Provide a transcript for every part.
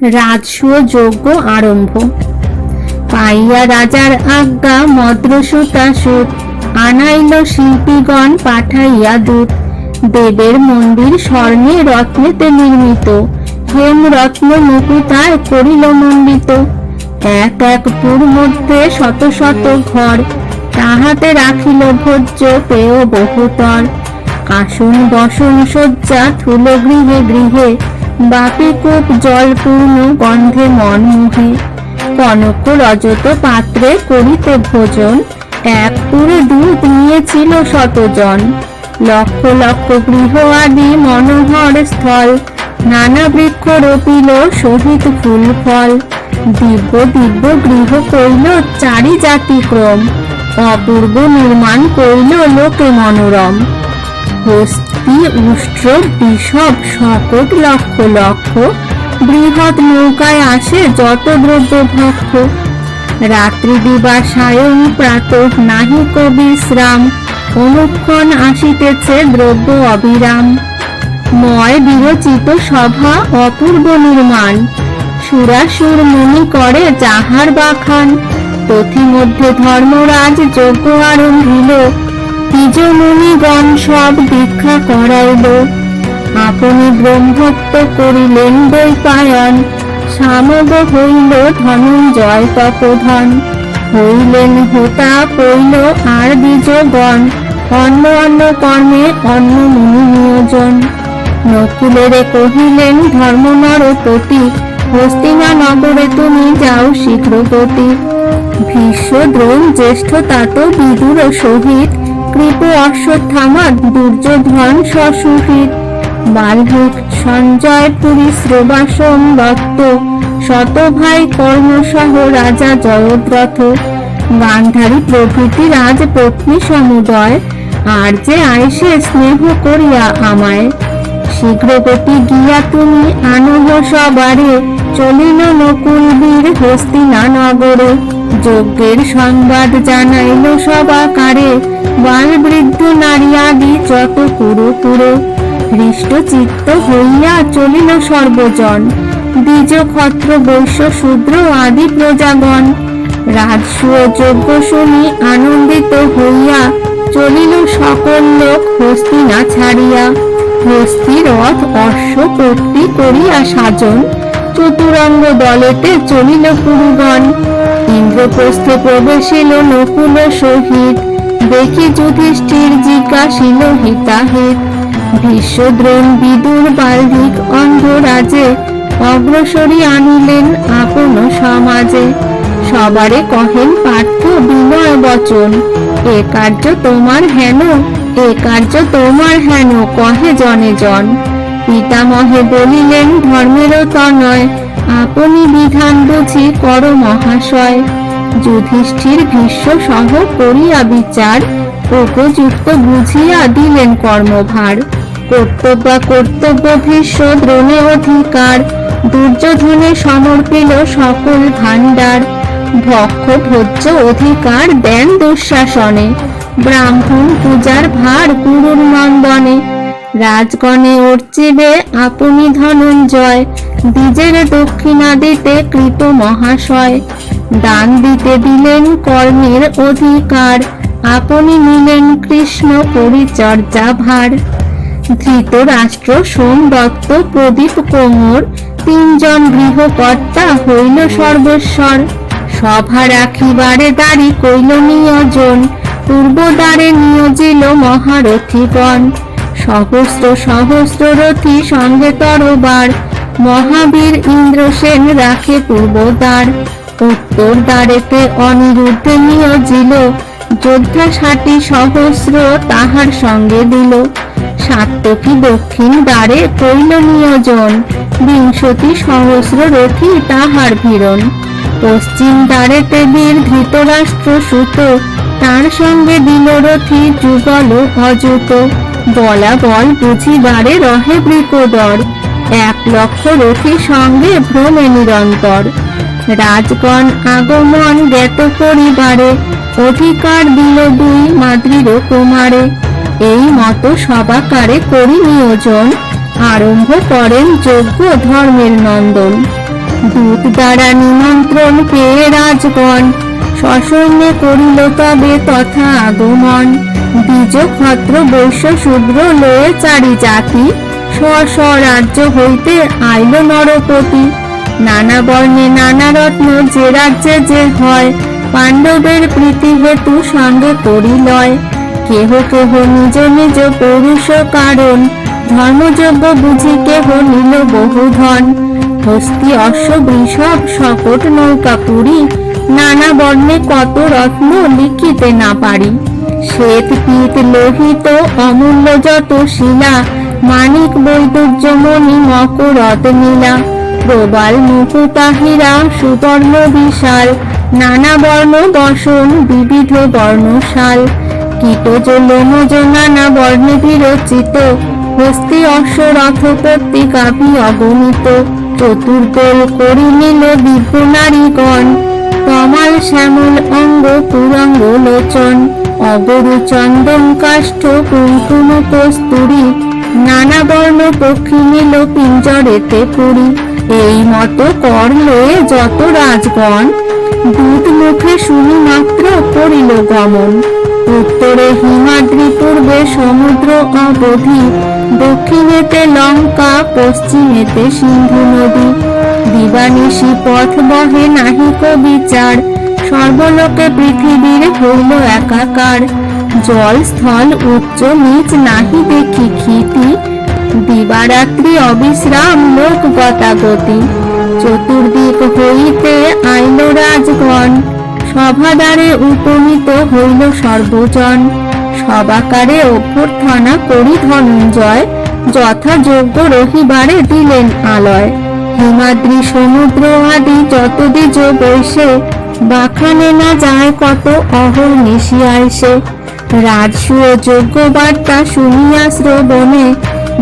রাজসূয় যজ্ঞ আরম্ভ। পাইয়া রাজার আজ্ঞা মদ্রসুতা সুত আনাইল শিল্পীগণ পাঠাইয়া দূত দেবের মন্দির স্বর্ণে রত্নেতে নির্মিত। হেম রত্ন মুকুতায় করিল মণ্ডিত। এক এক পুর মধ্যে শত শত ঘর। তাহাতে রাখিল ভোজ্য, পেয় বহুতর। আসন বসন শয্যা থুল গৃহে গৃহে। বাপি কূপ জলপূর্ণ গন্ধে মন মুহে। কনক, রজত, পাত্রে করিতে ভোজন। এক পুরে দুধ নিয়েছিল শতজন। লক্ষ লক্ষ গৃহ আদি মনোহর স্থল। নানা বৃক্ষ রোপিল সহিত ফুল ফল। দিব্য দিব্য গৃহ কইল চারি জাতি ক্রম অপূর্ব নির্মাণ কইল লোকে মনোরম। হস্তি, উষ্ট্র বিষব শকট লক্ষ লক্ষ। বৃহৎ নৌকায় আসে যত দ্রব্য ভক্ষ রাত্রি দিবা সায়ং প্রাত নাহি বিশ্রাম অনুক্ষণ আসিতেছে দ্রব্য অবিরাম। ময় বিরচিত সভা অপূর্ব নির্মাণ। সুরাসুর মুনি করে যাহার বাখান। পথিমধ্যে ধর্মরাজ যজ্ঞ আরম্ভিল। নিজ মুনিগণ সব দীক্ষা করাইল। আপনি ব্রহ্মত্ব করিলেন বৈপায়ন সামগ হইল ধনঞ্জয় তপধন। হইলেন হোতা পইল আর বীজগণ অন্য অন্য কর্মে অন্য মুনি নিয়োজন। নকুলেরে কহিলেন ধর্মনরপতি হস্তিনা নগরে তুমি যাও শীঘ্রপতি ভীষ্ম দ্রোণ জ্যেষ্ঠ তাত বিদুর সহিত কৃপ অশ্বত্থামা দুর্যোধন সসুহিত বাল্মিক সঞ্জয় পুরী শ্রবাসম দত্ত শত ভাই কর্মসহ রাজা জয়দ্রথ। গান্ধারী প্রভৃতি রাজপত্নী সমুদয়। আর যে আইসে স্নেহ করিয়া আমায়। শীঘ্রগতি গিয়া তুমি আনহ সবারে। চলিল নকুল বীর হস্তিনা নগরে যজ্ঞের সংবাদ জানাইল সবাকারে বাল বৃদ্ধ নারী আদি যত পুরো পুরো হৃষ্ট চিত্ত হইয়া চলিল সর্বজন। দ্বিজ, ক্ষত্র, বৈশ্য, শূদ্র আদি প্রজাগণ। রাজসূয় যজ্ঞ শুনি আনন্দিত হইয়া চলিল সকল লোক হস্তিনা ছাড়িয়া। হস্তি রথ, অশ্ব করিয়া সাজন। চতুরঙ্গ দলেতে চলিল পুরুগণ ইন্দ্রপ্রস্থে প্রবেশিল নকুল সহিত। দেখি যুধিষ্ঠির জিজ্ঞাসিল হিতাহিত ভীষ্মদ্রোণ বিদুর বাল্মিক অন্ধরাজে অগ্রসরী আনিলেন আপন সমাজে। সবারে কহেন পার্থ বিনয় বচন, এ কার্য তোমার হেন, এ কার্য তোমার হেন, কহে জনে জন। পিতামহে বলিলেন ধর্মের তনয় আপনি বিধান বুঝি কর মহাশয়। যুধিষ্ঠির ভীষ্ম সহ করিয়া বিচার উপযুক্ত বুঝিয়া দিলেন কর্মভার। কর্তব্য কর্তব্য ভীষ্ম দ্রোণে অধিকার, দুর্যোধনে সমর্পিল সকল ভাণ্ডার। ভক্ষ ভোজ্য অধিকার দেন দুঃশাসনে, ব্রাহ্মণ পূজার ভার গুরুর নন্দনে। রাজগণে অর্চিবে আপনি ধনঞ্জয়। দ্বিজের দক্ষিণা দিতে কৃত মহাশয়। দান দিতে দিলেন কর্মের অধিকার। আপনি নিলেন কৃষ্ণ পরিচর্যা ভার। ধৃতরাষ্ট্র সোম দত্ত প্রদীপ কোমর। তিনজন গৃহকর্তা হইল সর্বেশ্বর। সভা রাখিবারে দাঁড়ি কইল নিয়োজন। পূর্ব দ্বারে নিয়োজিল মহারথীগণ। সহস্র সহস্র রথী সঙ্গে তরবার। মহাবীর ইন্দ্রসেন রাখে পূর্ব দ্বার উত্তর দ্বারেতে অনিরুদ্ধে নিয়োজিল। যোদ্ধা ষাটি সহস্র তাহার সঙ্গে দিল। সাতটি দক্ষিণ দ্বারে কইল নিয়োজন। বিংশতি সহস্র রথী তাহার ভিড়ন। পশ্চিম দ্বারেতে বীর ধৃতরাষ্ট্র সুত তার সঙ্গে দিল রথী যুগল অযুত। বলা বল বুঝিবারে রহে বৃকদর এক লক্ষ রথী সঙ্গে ভ্রমে নিরন্তর। রাজগণ আগমন জ্ঞাত করিবারে, অধিকার দিল দুই মাদ্রির কুমারে। এই মতো সবাকারে করি নিয়োজন, আরম্ভ করেন যোগ্য ধর্মের নন্দন। দূত দ্বারা নিমন্ত্রণ পেয়ে রাজগণ সসৈন্যে করিল তবে তথা আগমন। বীজ ক্ষত্র বৈশ্য শূদ্র লয়ে চারি জাতি স্ব রাজ্য হইতে আইল নরপতি। নানা বর্ণে নানা রত্ন যে রাজ্যে যে হয়, পাণ্ডবের প্রীতি হেতু সঙ্গে করিলয় কেহ কেহ নিজ নিজ পৌরুষ কারণ, ধর্মযজ্ঞ বুঝি কেহ নিল বহু ধন হস্তি অশ্ব বৃষভ শকট নৌকা পুরী নানা বর্ণে কত রত্ন লিখিতে না পারি। শ্বেত পীত লোহিত অমূল্য যত শিলা, মানিক বৈদুর্য মণি মকরত নীলা। প্রবাল মুকুতাহিরা সুবর্ণ বিশাল, নানা বর্ণ বসন বিবিধ বর্ণশাল কীটজ লোমজ নানা বর্ণে বিরচিত, হস্তি অশ্বরথ প্রত্যেকাভি অগণিত চতুর্দল করি নিল দিব্য নারীগণ তমাল শ্যামল অঙ্গ পুরঙ্গ লোচন অগরু চন্দন কাষ্ঠ কুঙ্কুম কস্তুরী, নানা বর্ণ পক্ষী নিল পিঞ্জরেতে পুরি। এই মতো কর লয়ে যত রাজগণ দূত মুখে শুনি মাত্র করিল গমন। উত্তরে হিমাদ্রি পূর্বে সমুদ্র অবধি, দক্ষিণেতে লঙ্কা, পশ্চিমেতে সিন্ধু নদী। দিবানিশি পথ বহে নাহিক বিচার। সর্বলোকে পৃথিবীর হইল একাকার। জল, স্থল, উচ্চ, নিচ নাহি দেখি ক্ষিতি। দিবারাত্রি অবিশ্রাম লোক গতাগতি। চতুর্দিক হইতে আইল রাজগণ। সভাদারে উপনীত হইল সর্বজন। সবাকারে অভ্যর্থনা করি ধনঞ্জয়। যথাযোগ্য রহিবারে দিলেন আলয়। হিমাদ্রি সমুদ্র আদি যত দ্বিজ বৈশে বাখানে না যায় কত অহর নিশিয়াইসে রাজসূয় যোগ্য বার্তা শুনিয়া শ্রবণে,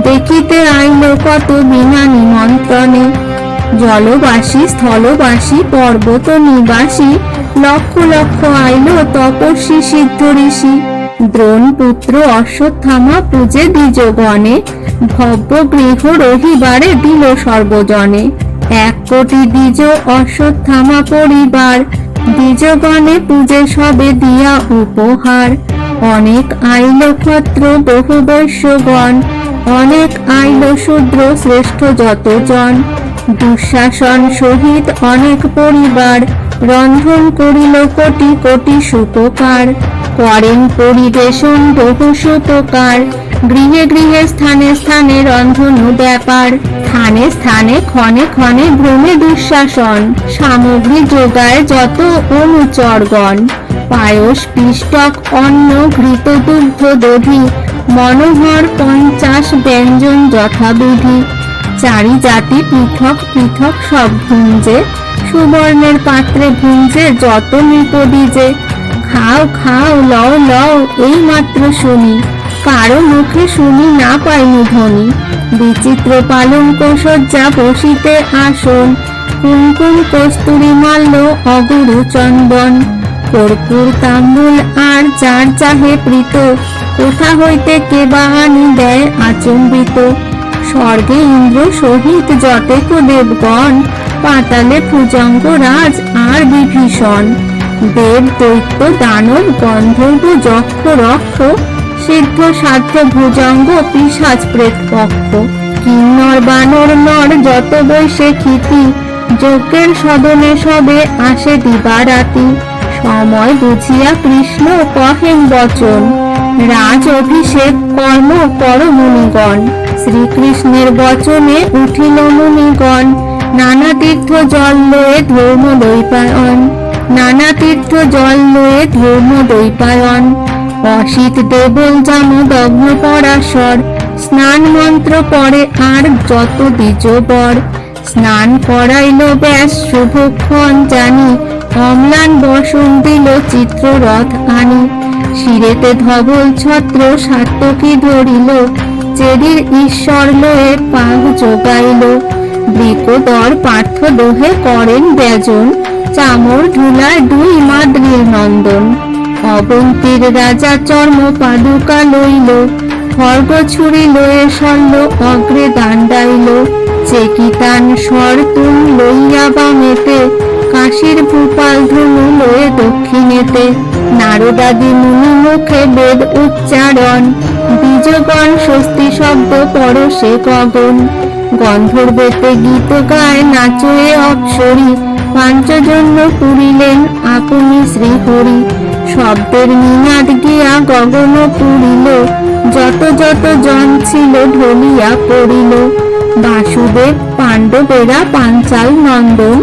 দেখিতে আইল কত বিনা নিমন্ত্রণে। জলবাসী, স্থলবাসী, পর্বত নিবাসী, লক্ষ লক্ষ আইল তপস্বী সিদ্ধ ঋষি দ্রোণ পুত্র অশ্বত্থামা পূজে দ্বিজগণে ভব্য গৃহ রহিবারে দিল সর্বজনে। এক কোটি দ্বিজ অশ্বত্থামা পরিবার, দ্বিজগণে পূজে সবে দিয়া উপহার। অনেক আইল ক্ষত্র বহু বৈশ্যগণ, অনেক আইল শূদ্র শ্রেষ্ঠ যতজন। দুঃশাসন সহিত অনেক পরিবার, রন্ধন করিল কোটি কোটি সুপকার। করেন পরিবেশন বহু সুপকার গৃহে গৃহে স্থানে স্থানে রন্ধন ব্যাপার। স্থানে স্থানে ক্ষণে ক্ষণে ভ্রমে দুঃশাসন। সামগ্রী যোগায় যত অনুচরগণ। পায়স, পিষ্টক, অন্ন ঘৃত দুগ্ধ দধি, মনোহর, পঞ্চাশ ব্যঞ্জন যথাবিধি। চারি জাতি পৃথক পৃথক সব ভুঞ্জে, সুবর্ণের পাত্রে ভুঞ্জে যত নৃপদিজে খাও খাও, লও লও এই মাত্র শুনি। কারও মুখে শুনি না পাইনি ধ্বনি। বিচিত্র পালঙ্ক সজ্জা বসিতে আসন। কুমকুম কস্তুরি মাল্য অগুরু চন্দন। কর্পূর তাম্বুল আর যার চাহে প্রীত, কোথা হইতে কে বা আনি দেয় আচম্বিত। স্বর্গে ইন্দ্র সহিত যতেক দেবগণ পাতালে ভুজঙ্গ রাজ আর বিভীষণ। দেব দৈত্য দানব, গন্ধর্ব, যক্ষ, রক্ষ, সিদ্ধ, সাধ্য, ভুজঙ্গ পিসাজ প্রেত পক্ষ কিন্নর, বানর, নর, যত বৈশে খ্যাতি যজ্ঞের সদনে সবে আসে দিবারাতি। সময় বুঝিয়া কৃষ্ণ কহেন বচন, রাজ অভিষেক কর্ম কর মুনিগণ। শ্রীকৃষ্ণের বচনে উঠিল মুনিগণ, নানা তীর্থ জল লয়ে ধর্ম দৈপায়ন নানা তীর্থ জল লয়ে ধর্ম দৈপায়ন অসিত দেবল জাম দগ্ন পরাশর। স্নান মন্ত্র পরে আর যত বর। স্নান করাইল ব্যাস শুভক্ষণ জানি। অম্লান বসন দিল চিত্ররথ আনি। শিরেতে ধবল ছত্র সাত্তকী ধরিল। চেদির ঈশ্বর লয়ে পাগ যোগাইল। বৃকদর পার্থ দোহে করেন ব্যজন। চামর ধুলায় দুই মাদ্রির নন্দন। অবন্তীর রাজা চর্ম পাদুকা লইল। খর্গ ছুরি লয়ে সরল অগ্রে দাণ্ডাইল চেকিতান স্বর তুম লইয়া বামেতে কাশীর ভূপাল ধনু লয়ে দক্ষিণেতে। নারদাদি মুনি মুখে বেদ উচ্চারণ বীজগণ স্বস্তি শব্দ পরশে গগন। গন্ধর্বেতে গীত গায় নাচয়ে অপসরী পাঞ্চজন্য পুরিলেন আপনি শ্রীহরি। শব্দের নিনাদ গিয়া গগন পুরিল যত যত জন ছিল ঢলিয়া পড়িল। বাসুদেব, পাণ্ডবেরা, পাঞ্চাল, নন্দন,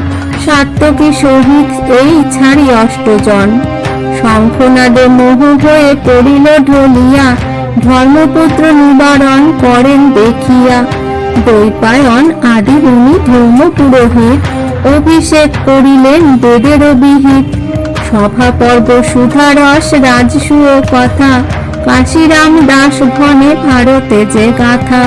সাত্যকী সহিত এই ছাড়ি অষ্টজন। শঙ্খনাদে মোহ হয়ে পড়িল ঢলিয়া। ধর্মপুত্র নিবারণ করেন দেখিয়া। দৈপায়ন আদি ধর্ম পুরোহিত অভিষেক করিলেন বেদের বিহিত সভা পর্ব সুধারস রাজসুয় কথা। কাশিরাম দাস ভনে ভারতে যে গাথা।